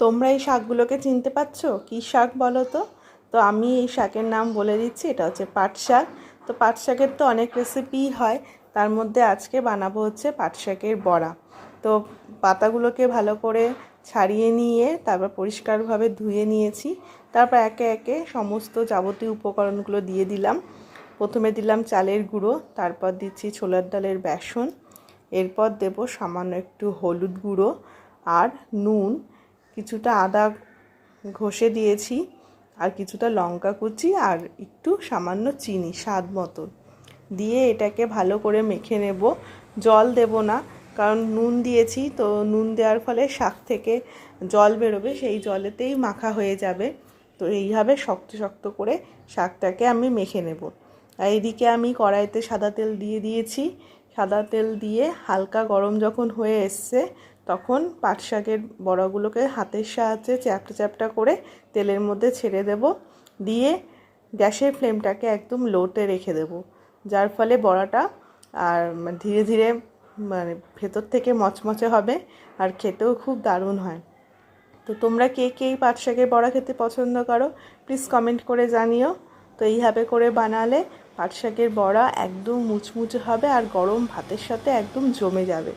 তোমরা এই শাকগুলোকে চিনতে পারছ? কী শাক বলো তো? তো আমি এই শাকের নাম বলে দিচ্ছি, এটা হচ্ছে পাট শাক। তো পাট শাকের তো অনেক রেসিপি হয়, তার মধ্যে আজকে বানাবো হচ্ছে পাট শাকের বড়া। তো পাতাগুলোকে ভালো করে ছাড়িয়ে নিয়ে, তারপর পরিষ্কারভাবে ধুয়ে নিয়েছি। তারপর একে একে সমস্ত যাবতীয় উপকরণগুলো দিয়ে দিলাম। প্রথমে দিলাম চালের গুঁড়ো, তারপর দিচ্ছি ছোলার ডালের বেসন। এরপর দেব সামান্য একটু হলুদ গুঁড়ো আর নুন। কিছুটা আদা ঘষে দিয়েছি, আর কিছুটা লঙ্কা কুচি, আর একটু সামান্য চিনি, স্বাদ মতো। দিয়ে এটাকে ভালো করে মেখে নেব। জল দেব না, কারণ নুন দিয়েছি, তো নুন দেওয়ার ফলে শাক থেকে জল বেরোবে, সেই জলেতেই মাখা হয়ে যাবে। তো এইভাবে শক্ত শক্ত করে শাকটাকে আমি মেখে নেব। আর এইদিকে আমি কড়াইতে সাদা তেল দিয়ে দিয়েছি। সাদা তেল দিয়ে হালকা গরম যখন হয়ে এসছে, তখন পাট শাকের বড়াগুলোকে হাতের সাহায্যে চ্যাপটা চ্যাপটা করে তেলের মধ্যে ছেড়ে দেব। দিয়ে গ্যাসের ফ্লেমটাকে একদম লোতে রেখে দেব, যার ফলে বড়াটা আর ধীরে ধীরে মানে ভেতর থেকে মচমচে হবে আর খেতেও খুব দারুণ হয়। তো তোমরা কে কে এই পাট শাকের বড়া খেতে পছন্দ করো প্লিজ কমেন্ট করে জানিও। তো এইভাবে করে বানালে পাট শাকের বড়া একদম মুচমুচে হবে আর গরম ভাতের সাথে একদম জমে যাবে।